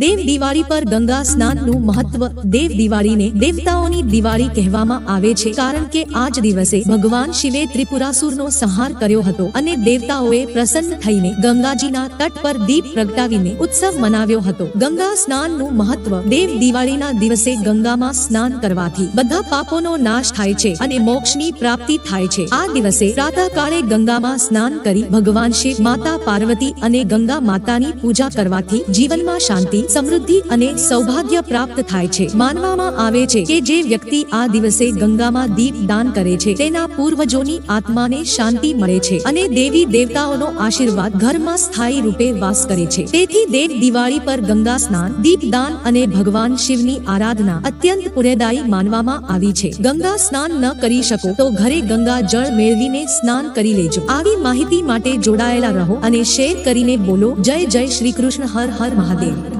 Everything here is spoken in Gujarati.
દેવ દિવાળી પર ગંગા સ્નાનનું મહત્વ દેવ દિવાળીને દેવતાઓની દિવાળી કહેવામાં આવે છે. કારણ કે આ જ દિવસે ભગવાન શિવે ત્રિપુરાસુરનો સંહાર કર્યો હતો અને દેવતાઓએ પ્રસન્ન થઈને ગંગાજીના તટ પર દીપ પ્રગટાવીને ઉત્સવ મનાવ્યો હતો. ગંગા સ્નાનનું મહત્વ દેવ દિવાળીના દિવસે ગંગામાં સ્નાન કરવાથી બધા પાપોનો નાશ થાય છે અને મોક્ષની પ્રાપ્તિ થાય છે. આ દિવસે પ્રાતઃકાળે ગંગામાં સ્નાન કરી ભગવાન શિવ માતા પાર્વતી અને ગંગા માતાની પૂજા કરવાથી જીવનમાં શાંતિ સમૃદ્ધિ અને સૌભાગ્ય પ્રાપ્ત થાય છે. માનવામાં આવે છે કે જે વ્યક્તિ આ દિવસે ગંગામાં દીપ દાન કરે છે, તેના પૂર્વજોની આત્માને શાંતિ મળે છે અને દેવી દેવતાઓનો આશીર્વાદ ઘરમાં સ્થાયી રૂપે વાસ કરે છે. તેથી દેવ દિવાળી પર ગંગા સ્નાન દીપદાન અને ભગવાન શિવની આરાધના અત્યંત પુણ્યદાયી માનવામાં આવી છે. ગંગા સ્નાન ન કરી શકો તો ઘરે ગંગા જળ મેળવીને સ્નાન કરી લેજો. આવી માહિતી માટે જોડાયેલા રહો અને શેર કરીને બોલો. જય જય શ્રી કૃષ્ણ. હર હર મહાદેવ.